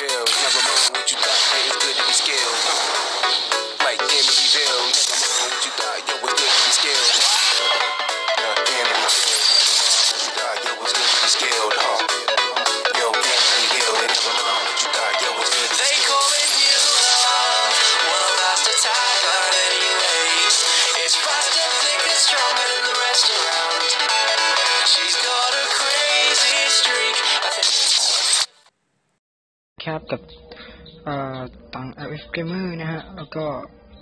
Amityville. Never mind what you thought, hey, it's good to be skilled. Like Amityville. Never mind what you thought, yo, it's good to be skilled. Yeah, Amityville. Never mind what you thought, yo, it's good to be skilled. Huh? Yo, Amityville. Never mind what you thought, yo, it's good to be They call it new love. Wanna last a time, but anyway, it's faster, thicker, stronger than the rest around. She's got a crazy ครับกับเอ่อตัง LF Gamer นะฮะ แล้วก็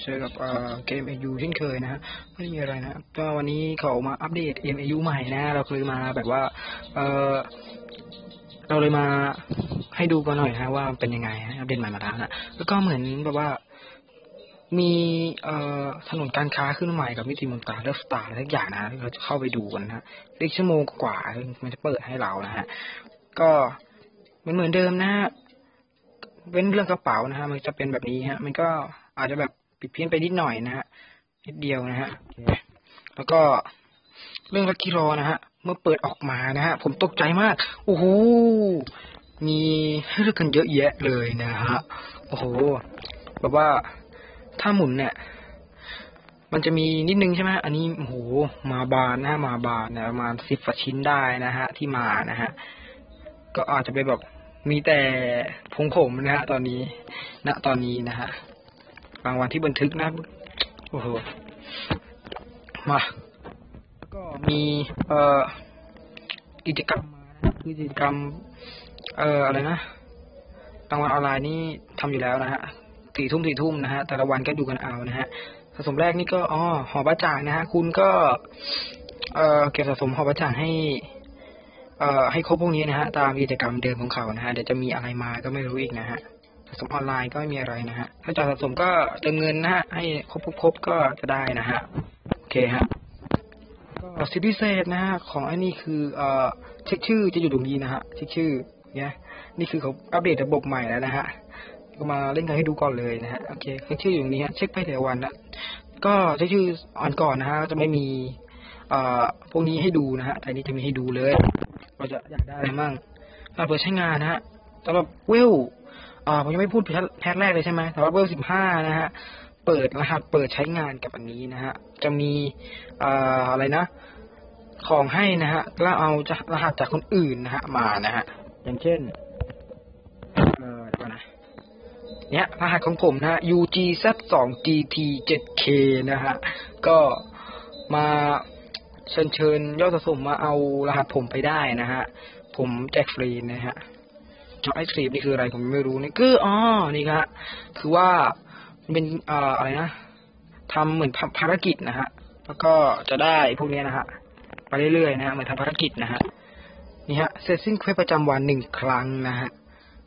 เจอกับเอ่อเกม AU เช่นเคยนะฮะ ไม่มีอะไรนะ ก็วันนี้เขามาอัปเดต MAU ใหม่นะ เราเลยมาแบบว่า เออเราเลยมาให้ดูกันหน่อยนะว่าเป็นยังไงอัปเดตใหม่มาแล้วนะแล้วก็เหมือนแบบว่า มีเอ่อถนนการค้าขึ้นใหม่กับมิติมนตราเลิฟสตาร์อะไรทุกอย่างนะเราจะเข้าไปดูกันนะฮะอีกชั่วโมงกว่ามันจะเปิดให้เรานะฮะก็เหมือนเหมือนเดิมนะฮะ เว้นเรื่องกระเป๋านะฮะ มันจะเป็นแบบนี้ฮะ มันก็อาจจะแบบผิดเพี้ยนไปนิดหน่อยนะฮะ นิดเดียวนะฮะ แล้วก็เรื่องลักกี้รอนะฮะ เมื่อเปิดออกมานะฮะ ผมตกใจมาก โอ้โห มีให้เลือกกันเยอะแยะเลยนะฮะ โอ้โห แบบว่าถ้าหมุนเนี่ย มันจะมีนิดนึงใช่ไหมอันนี้ โอ้โห มาบานนะฮะ มาบานนะประมาณสิบชิ้นได้นะฮะ ที่มานะฮะ ก็อาจจะเป็นแบบ มีแต่พงผมนะฮะตอนนี้ณตอนนี้นะฮะบางวันที่บันทึกนะโอ้โหมาก็มีเอ่อกิจกรรมมานะคือกิจกรรม เอ่ออะไรนะรางวัลออนไลน์นี่ทำอยู่แล้วนะฮะสี่ทุ่มสี่ทุ่มนะฮะแต่ละวันก็ดูกันเอานะฮะสะสมแรกนี่ก็อ๋อหอประจ่างนะฮะคุณก็ เอ่อเก็บสะสมหอประจ่างให้ เอ่อให้ครบพวกนี้นะฮะตามกิจกรรมเดิมของเขานะฮะเดี๋ยวจะมีอะไรมาก็ไม่รู้อีกนะฮะสะสมออนไลน์ก็ไม่มีอะไรนะฮะถ้าจะสะสมก็เติมเงินนะฮะให้ครบครบๆก็จะได้นะฮะโอเคฮะก็สิทธิพิเศษนะฮะของไอ้นี่คือเอ่อเช็คชื่อจะอยู่ตรงนี้นะฮะเช็คชื่อเนี่ยนี่คือเขาอัปเดตระบบใหม่แล้วนะฮะก็มาเล่นกันให้ดูก่อนเลยนะฮะโอเคเช็คชื่ออยู่ตรงนี้ฮะเช็คไปแต่วันนะก็เช็คชื่ออ่อนก่อนนะฮะจะไม่มีเอ่อพวกนี้ให้ดูนะฮะแต่นี้จะมีให้ดูเลย เราจะอยากได้อะไรมั่งเราเปิดใช้งานนะฮะสำหรับเวลอ่าผมยังไม่พูดแพทแพทแรกเลยใช่ไหมแต่ว่าเวลสิบห้านะฮะ เปิดรหัสเปิดใช้งานกับอันนี้นะฮะ จะมีเอ่ออะไรนะ ของให้นะฮะแล้วเอาจะรหัสจากคนอื่นนะฮะ มานะฮะ อย่างเช่น เออเดี๋ยวก่อนนะเนี่ยรหัสของผมนะฮะ UGZ 2 GT 7K นะฮะ ก็มา เชิญเชิญยอดสะสมมาเอารหัสผมไปได้นะฮะ ผมแจกฟรีนะฮะจอไอศครีมนี่คืออะไรผมไม่รู้นี่คืออ๋อนี่ครับคือว่ามันเป็นอ่ออะไรนะทำเหมือนภารกิจนะฮะ แล้วก็จะได้พวกนี้นะฮะไปเรื่อยๆนะฮะเหมือนทำภารกิจนะฮะนี่ฮะเสร็จสิ้นเควสประจำวันหนึ่งครั้งนะฮะ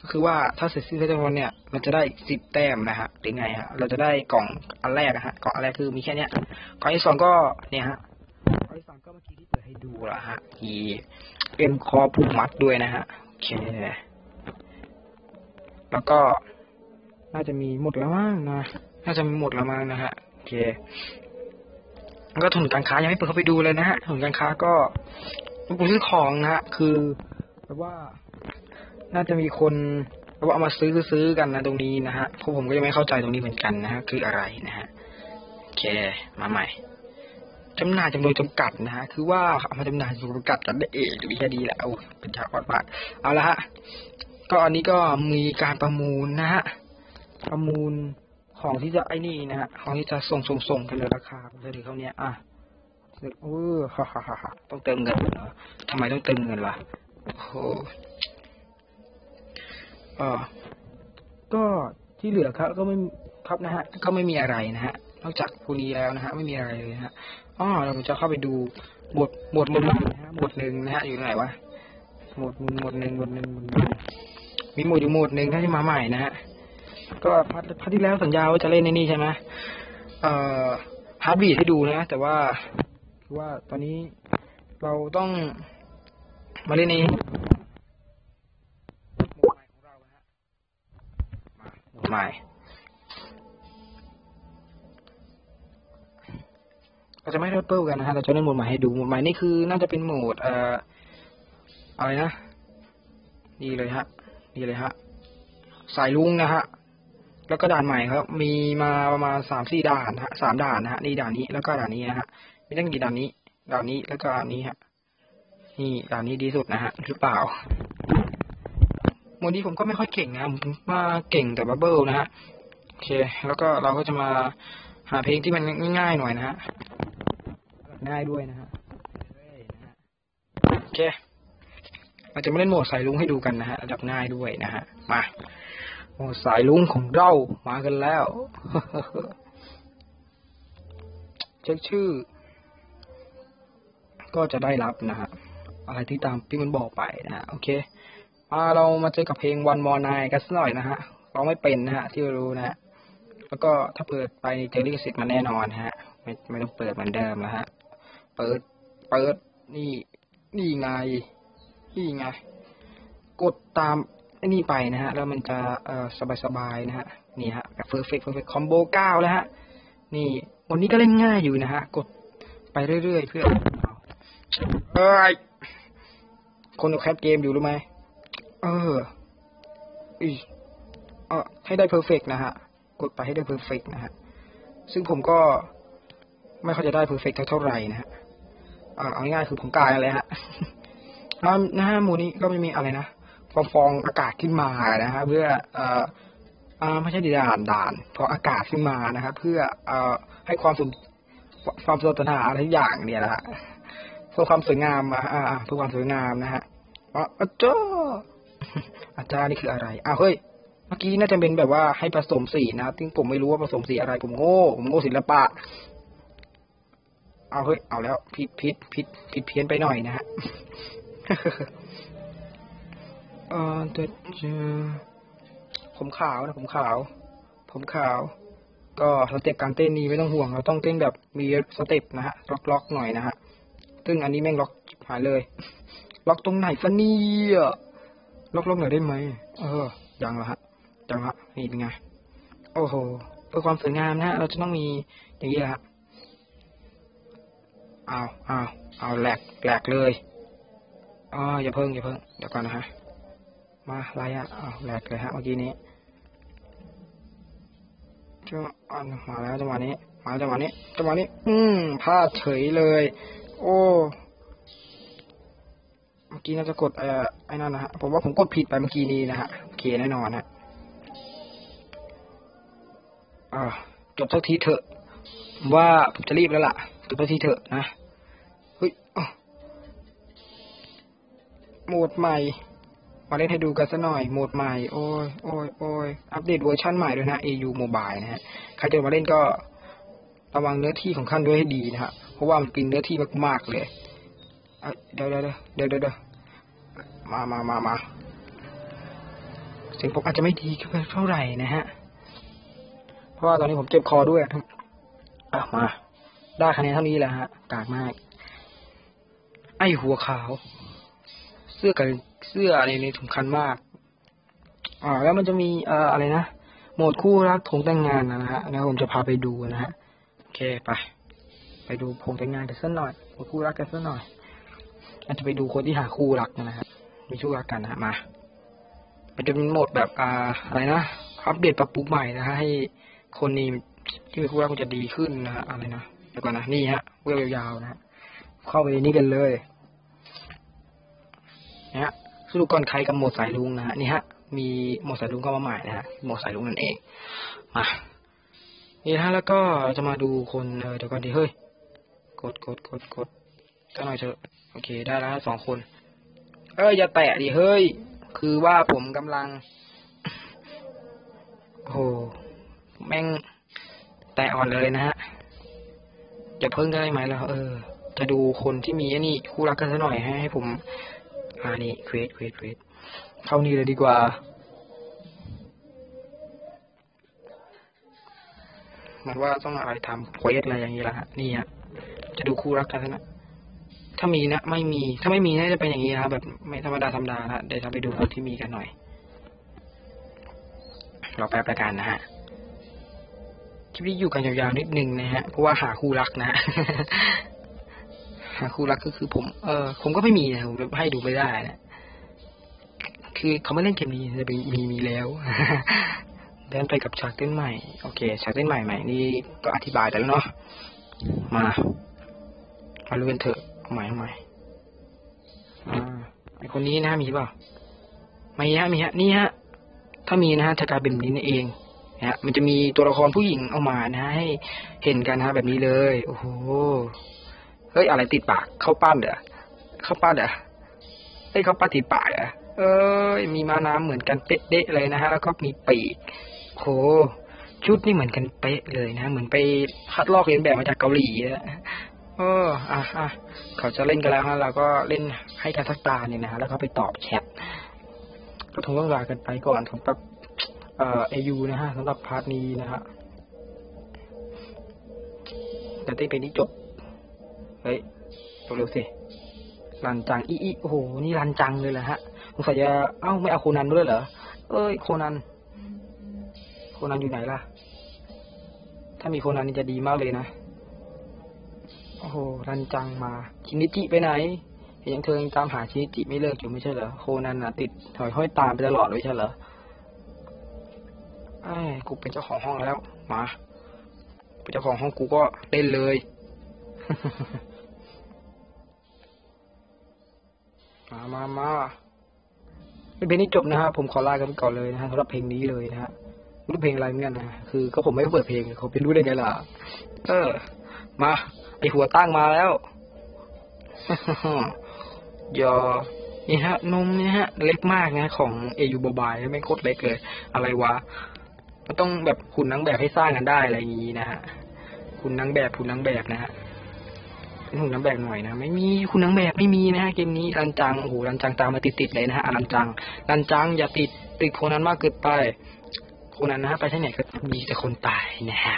ก็คือว่าถ้าเสร็จสิ้นเควสประจำวันเนี่ยมันจะได้สิบแต้มนะฮะหรือไงฮะเราจะได้กล่องอันแรกนะฮะกล่องอันแรกคือมีแค่เนี้ยกล่องที่สองก็เนี่ยฮะ ให้ดูละฮะมีเป็นคอผูกมัดด้วยนะฮะโอเค แล้วก็น่าจะมีหมดแล้วมั้งนะ น่าจะมีหมดแล้วมั้งนะฮะโอเคแล้วก็ถนนการค้ายังไม่เปิดเข้าไปดูเลยนะฮะถนนการค้าก็ผมซื้อของนะฮะ คือแบบว่า น่าจะมีคนแบบว่าเอามาซื้อซื้อกันนะตรงนี้นะฮะพราะผมก็ยังไม่เข้าใจตรงนี้เหมือนกันนะฮะ คืออะไรนะฮะ โอเค มาใหม่ จำหน่ายจำนวนจำกัดนะฮะ คือว่าเอามาจำหน่ายจำนวนจำกัดกันได้เองหรือแค่ดีแหละโอ้เป็นฉากวัดมากเอาละฮะ ก็อันนี้ก็มีการประมูลนะฮะ ประมูลของที่จะไอ้นี่นะฮะ ของที่จะส่งส่งส่งไปเลยราคาผมจะถือเขาเนี้ยอะเออฮ่าฮ่าฮ่าต้องเติมเงินเหรอทำไมต้องเติมเงินล่ะโอ้โหออก็ที่เหลือครับก็ไม่ครับนะฮะ ก็ไม่มีอะไรนะฮะ นอกจากพวกนี้แล้วนะฮะ ไม่มีอะไรเลยนะฮะ อ๋อเราจะเข้าไปดูหมวดหมวดหมวดหนึ่งนะฮะหมวดหนึ่งนะฮะอยู่ไหนวะหมวดหนึ่งหมวดหนึ่งหมวดหนึ่งหมวดหนึ่งมีหมวดอยู่หมวดหนึ่งที่มาใหม่นะฮะก็พัดพัดที่แล้วสัญญาว่าจะเล่นในนี่ใช่ไหมเอ่อฮาร์ดบีให้ดูนะ แต่ว่าคือว่าตอนนี้เราต้องมาเล่นในหมวดใหม่ของเรานะฮะมาหมวดใหม่ เราจะไม่เล่นเปิลกันนะฮะ เราจะเล่นโหมดใหม่ให้ดู โหมดใหม่นี่คือน่าจะเป็นโหมดเอ่ออะไรนะ นี่เลยฮะ นี่เลยฮะ สายลุงนะฮะ แล้วก็ด่านใหม่ครับ มีมาประมาณสามสี่ด่านฮะสามด่านนะฮะ นี่ด่านนี้ แล้วก็ด่านนี้นะฮะ มีตั้งกี่ด่านนี้ ด่านนี้ แล้วก็ด่านนี้ฮะ นี่ด่านนี้ดีสุดนะฮะ หรือเปล่าวันนี้ผมก็ไม่ค่อยเก่งนะผมมาเก่งแต่บับเบิลนะฮะ โอเค แล้วก็เราก็จะมาหาเพลงที่มันง่ายๆหน่อยนะฮะ ง่ายด้วยนะฮะโอเคเราจะมาเล่นโหมดสายลุงให้ดูกันนะฮะระดับง่ายด้วยนะฮะมาโหมดสายลุงของเรามากันแล้วเช็คชื่อ ก็จะได้รับนะฮะอะไรที่ตามที่มันบอกไปนะฮะโอเคมาเรามาเจอกับเพลงวันมอนายกันสักหน่อยนะฮะเราไม่เป็นนะฮะที่รู้นะฮะแล้วก็ถ้าเปิดไปเจอลิขสิทธิ์มันแน่นอนฮะ ไม่ไม่ต้องเปิดเหมือนเดิมแล้วฮะ เปิด เปิด นี่ นี่ไง นี่ไง กดตามไอ้นี่ไปนะฮะ แล้วมันจะเอ่อสบายๆนะฮะ นี่ฮะแบบ perfect perfect combo เก้าแล้วฮะ นี่ วันนี้ก็เล่นง่ายอยู่นะฮะ กดไปเรื่อยๆเพื่อเอ้ย คนดูแคปเกมอยู่รู้ไหม เอออีเออให้ได้เพอร์เฟกนะฮะ กดไปให้ได้เพอร์เฟกนะฮะ ซึ่งผมก็ ไม่ค่อยจะได้เพอร์เฟกเท่าไหร่นะฮะอ่าเอาง่ายๆคือผมกายอะไรฮะแล้วนะฮะมูนี้ก็ไม่มีอะไรนะฟองฟองอากาศขึ้นมานะฮะเพื่อเอ่ออ่าไม่ใช่ด่านด่านเพราะอากาศขึ้นมานะครับ เพื่อเอ่อให้ความสมความสนุกสนาอะไรอย่างเนี่ยนะฮะเพื่อความสวยงามอ่าเพื่อความสวยงามนะฮะอ๋ออาจารย์อาจารย์นี่คืออะไรอ้าวเฮ้ยเมื่อกี้น่าจะเป็นแบบว่าให้ผสมสีนะครับซึ่งผมไม่รู้ว่าผสมสีอะไร ผมโง่ ผมโง่ศิลปะ เอาเฮ้ยเอาแล้วผิดผิดผิดผิดเพี้ยนไปหน่อยนะฮะเออเดี๋ยวจผมขาวนะผมขาว ผมขาว ก็สเต็ปการเต้นนี้ไม่ต้องห่วง เราต้องเต้นแบบมีสเต็ปนะฮะล็อกๆหน่อยนะฮะซึ่งอันนี้แม่งล็อกหายเลย ล็อกตรงไหนฟะเนี่ยล็อกล็อกหน่อยได้ไหมเออยังละฮะยังละนี่เป็นไงโอ้โหเพื่อความสวยงามนะฮะเราจะต้องมีอย่างนี้ละฮะ เอาเอาเอาแหลกแหลกเลยอ๋ออย่าเพิ่งอย่าเพิ่งเดี๋ยวก่อนนะฮะ มาไรอะเอาแหลกเลยฮะเมื่อกี้นี้จังหวะอะมาแล้วจังหวะนี้ มาจังหวะนี้จังหวะนี้ อืมพลาดเฉยเลย โอ้เมื่อกี้น่าจะกดเอ่อไอ้นั่นนะฮะผมว่าผมกดผิดไปเมื่อกี้นี้นะฮะโอเคแน่นอนฮะอ่าจบสักทีเถอะว่าผมจะรีบแล้วล่ะจบสักทีเถอะนะ โหมดใหม่ มาเล่นให้ดูกันสักหน่อย โหมดใหม่ โอ้ยโอ้ยโอ้ยอัปเดตเวอร์ชันใหม่ด้วยนะ AU Mobile นะฮะ ใครจะมาเล่นก็ระวังเนื้อที่ของขั้นด้วยให้ดีนะฮะ เพราะว่ามันกินเนื้อที่มากๆเลยเอ้ยเดี๋ยวเดี๋ยวเดี๋ยวเดี๋ยวเดี๋ยวมามามามาเสียงผมอาจจะไม่ดีเท่าไหร่นะฮะ เพราะว่าตอนนี้ผมเจ็บคอด้วยอะมา ได้คะแนนเท่านี้แหละฮะกากมาก ไอหัวขาว สื้อกับเสื้ออะไรนี่สำคัญมาก อ่า แล้วมันจะมีเอ่ออะไรนะโหมดคู่รักถงแต่งงานนะฮะแล้วผมจะพาไปดูนะฮะโอเคไป ไปดูผงแต่งงานกันสักหน่อยโหมดคู่รักกันสักหน่อยเราจะไปดูคนที่หาคู่รักนะฮะมีคู่รักกันนะฮะมา มันจะเป็นโหมดแบบอ่าอะไรนะอัปเดตปรับปรุงใหม่นะฮะให้คนนี้ที่มีคู่รักมันจะดีขึ้นนะฮะอะไรนะเดี๋ยวก่อนนะนี่ฮะเวลยาวๆนะฮะเข้าไปนี่กันเลย นะฮะสรุปก่อนใครกับหมดสายลุงนะฮะนี่ฮะมีหมดสายลุงเข้ามาใหม่นะฮะหมดสายลุงนั่นเองมานี่ฮะแล้วก็จะมาดูคนเออเดี๋ยวก่อนดิเฮ้ยกดกดกดกดก็หน่อยเถอะโอเคได้แล้วสองคน เอ้ยอย่าแตะดิเฮ้ย คือว่าผมกำลังโอ้โหแม่งแตะอ่อนเลยนะฮะอย่าเพิ่งได้ไหมล่ะเออ จะดูคนที่มีอ้นี่คู่รักกันซะหน่อยให้ให้ผม อ่านี่เควสเควสเควสเข้านี่เลยดีกว่า มันว่าต้องอะไรทำเควสอะไรอย่างนี้ละฮะนี่ฮะจะดูคู่รักกันนะถ้ามีนะ ไม่มี ถ้าไม่มีน่าจะเป็นอย่างนี้นะครับแบบไม่ธรรมดาธรรมดานะเดี๋ยวเราไปดูคนที่มีกันหน่อย เราแป๊บละกันนะฮะคลิปนี้อยู่กันยาวๆนิดนึงนะฮะเพราะว่าหาคู่รักนะ หาคู่รักก็คือผม เออผมก็ไม่มีนะผมให้ดูไม่ได้นะคือเขาไม่เล่นเกมนี้จะมีมีมีแล้วเดินไปกับฉากเต้นใหม่ โอเคฉากเต้นใหม่ใหม่นี่ก็อธิบายไปแล้วเนาะมามาลุ้นเถอะใหม่ใหม่อ่าไอคนนี้นะมีเปล่าไม่ฮะมีฮะนี่ฮะถ้ามีนะฮะจะกลายเป็นแบบนี้นั่นเองนะฮะมันจะมีตัวละครผู้หญิงเอามานะฮะให้เห็นกันนะฮะแบบนี้เลย โอ้โห เฮ้ยอะไรติดปากเข้าป้านเด้อเข้าป้านเด้อเฮ้ยเข้าป้านติดปากเหรอเอ้ยมีมาน้ำเหมือนกันเป๊ะเลยนะฮะ แล้วก็มีปีกโหชุดนี่เหมือนกันเป๊ะเลยนะ เหมือนไปคัดลอกเรียนแบบมาจากเกาหลีอะเอออะอะเขาจะเล่นกันแล้วฮะเราก็เล่นให้กันสักตาเนี่ยนะฮะแล้วก็ไปตอบแชทก็คงต้องลากันไปก่อนสำหรับเอ่อเอยูนะฮะสำหรับพาร์ทนี้นะฮะแต่ได้เป็นที่จบ เฮ้ยเร็วสิรันจังอีอีโอ้โหนี่รันจังเลยแหละฮะสงสัยจะเอ้าไม่เอาโคนันด้วยเหรอเอ้ยโคนัน โคนันอยู่ไหนล่ะ ถ้ามีโคนันนี่จะดีมากเลยนะโอ้โหรันจังมา ชินิจิไปไหนเห็นยังเธอยังตามหาชินิจิไม่เลิกอยู่ไม่ใช่เหรอโคนันน่ะติดถอยห้อยตามไปตลอดเลยไม่ใช่เหรอไอ้กูเป็นเจ้าของห้องแล้วมาเป็นเจ้าของห้องกูก็เล่นเลย มามามาเป็นเพลงนี้จบนะฮะผมขอลากันก่อนเลยนะฮะสำหรับเพลงนี้เลยนะฮะรู้เพลงอะไรเหมือนกันนะคือก็ผมไม่เปิดเพลงเขาเป็นรู้ได้ไงล่ะ เออ มาไอหัวตั้งมาแล้วยอนี่ฮะ นมนี่ฮะ เล็กมากนะ ของเอยูบบายไม่โคตรเล็กเลย อะไรวะมันต้องแบบคุณนางแบบให้สร้างกันได้อะไรอย่างนี้นะฮะ คุณนางแบบคุณนางแบบนะฮะ หุ่นนางแบบหน่อยนะ ไม่มีคุณนางแบบไม่มีนะฮะเกมนี้รันจังโอ้โหรันจังตามมาติดๆเลยนะฮะรันจังรันจังอย่าติดติดคนนั้นมากเกินไปคนนั้นนะฮะไปที่ไหนก็มีแต่คนตายนะฮะ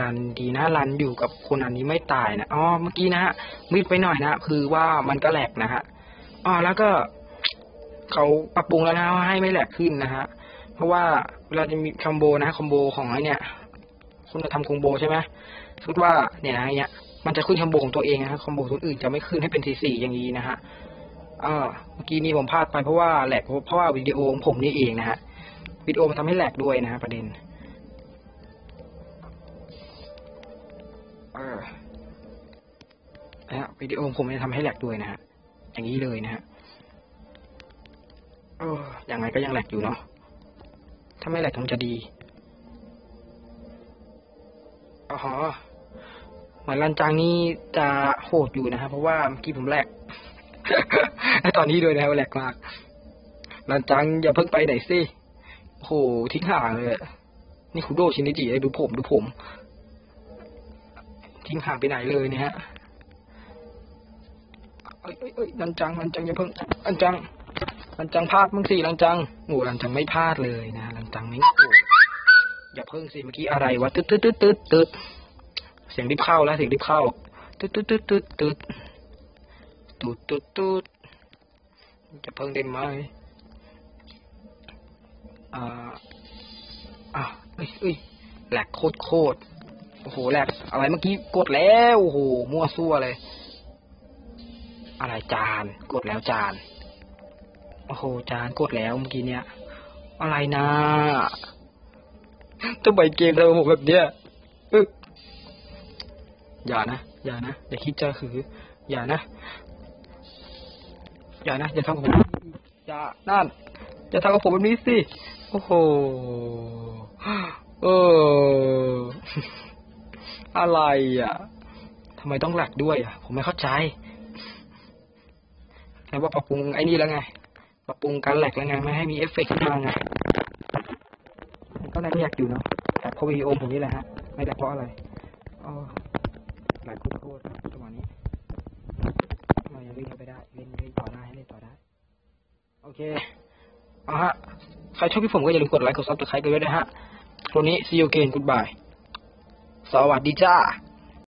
รันดีนะรันอยู่กับคนอันนี้ไม่ตายนะอ๋อเมื่อกี้นะฮะมืดไปหน่อยนะคือว่ามันก็แหลกนะฮะอ๋อแล้วก็เขาปรับปรุงแล้วนะให้ไม่แหลกขึ้นนะฮะเพราะว่าเวลาจะมีคอมโบนะคอมโบของไอ้เนี่ย คุณจะทำคอมโบใช่ไหมสมมติว่าเนี่ยนะเนี่ยมันจะขึ้นคอมโบของตัวเองนะฮะคอมโบคนอื่นจะไม่ขึ้นให้เป็นสีสีอย่างนี้นะฮะอ่าเมื่อกี้นี้ผมพลาดไปเพราะว่าแหลกเพราะว่าวิดีโอของผมนี่เองนะฮะวิดีโอมันทำให้แหลกด้วยนะฮะประเด็นเออนะฮะวิดีโอผมจะทำให้แหลกด้วยนะฮะอย่างนี้เลยนะฮะเอออย่างไรก็ยังแหลกอยู่เนาะถ้าไม่แหลกคงจะดี อ๋อเหมือนรันจางนี่จะโหดอยู่นะครับ เพราะว่าเมื่อกี้ผมแหลกและตอนนี้ด้วยนะครับแหลกมากรันจังอย่าเพิ่งไปไหนสิโหทิ้งห่างเลยนี่คุโดชินิจิดูผมดูผม ทิ้งห่างไปไหนเลยเนี่ยฮะเอ้ยเอ้ยลันจังรันจังอย่าเพิ่งรันจังรันจังพลาดมึงสิรันจังโอ้รันจังไม่พลาดเลยนะรันจังไม่โอ้ อย่าเพิ่งสิเมื่อกี้อะไรวะตึ๊ดตึ๊ดตึ๊ดตึ๊ดตึ๊ดเสียงรีบเข้าแล้วเสียงรีบเข้าตึ๊ดตึ๊ดตึ๊ดตึ๊ดตึ๊ดตึ๊ดตึ๊ดตึ๊ดจะเพิ่งได้ไหมอ่าอะเอ้ยเอ้ยแหลกโคตรโคตรโอ้โหแหลกอะไรเมื่อกี้กดแล้วโอ้โหมั่วซั่วเลย อะไรจานกดแล้วจานโอ้โหจานกดแล้วเมื่อกี้เนี้ยอะไรนะ ทำไมเกมทำกับผมแบบเนี้ยอย่านะ อย่านะ อย่าคิดจะคือ อย่านะ อย่านะ อย่าทำกับผม อย่า นั่น อย่าทำกับผมแบบนี้สิ โอ้โห เออ อะไรอะทำไมต้องแหลกด้วยอะ ผมไม่เข้าใจแล้วว่าปรับปรุงไอ้นี่แล้วไง ปรับปรุงการแหลกแล้วไง ไม่ให้มีเอฟเฟกต์ขึ้นมาไง มันก็อยากอยู่เนาะแต่พอวิดีโอผมนี่แหละฮะ ไม่ได้เพราะอะไรอ๋อหลกโคตรๆจังหวะนี้เรายังเล่นไปได้เล่นเล่นต่อได้เล่นต่อได้ โอเคเอาฮะ ใครชอบพี่ผมก็อย่าลืมกดไลค์กดซับสไครต์กันด้วยนะฮะวันนี้ see you again goodbye สวัสดีจ้า